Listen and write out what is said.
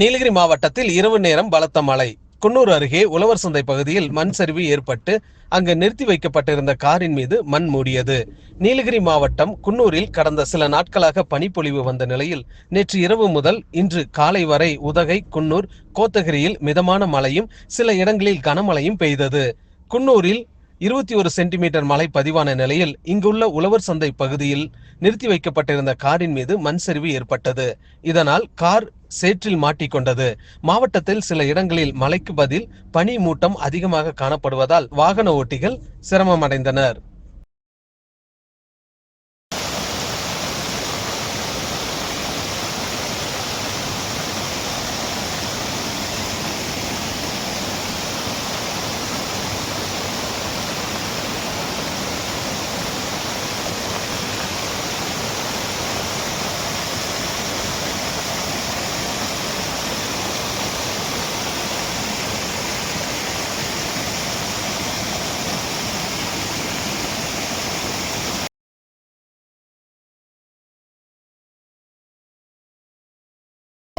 நீலகிரி மாவட்டத்தில் இரவு நேரம் பலத்த மழை. குன்னூர் அருகே உழவர் சந்தை பகுதியில் மண் சரிவு ஏற்பட்டு அங்கு நிறுத்தி வைக்கப்பட்டிருந்த காரின் மீது மண் மூடியது. நீலகிரி மாவட்டம் குன்னூரில் கடந்த சில நாட்களாக பனிப்பொழிவு வந்த நிலையில் நேற்று இரவு முதல் இன்று காலை வரை உதகை குன்னூர் கோத்தகிரியில் மிதமான மழையும் சில இடங்களில் கனமழையும் பெய்தது. குன்னூரில் இருபத்தி ஒரு சென்டிமீட்டர் மழை பதிவான நிலையில் இங்குள்ள உழவர் சந்தை பகுதியில் நிறுத்தி வைக்கப்பட்டிருந்த காரின் மீது மண் சரிவு ஏற்பட்டது. இதனால் கார் சேற்றில் மாட்டிக்கொண்டது மாவட்டத்தில் சில இடங்களில் மழைக்கு பதில் பனி மூட்டம் அதிகமாக காணப்படுவதால் வாகன ஓட்டிகள் சிரமமடைந்தனர்.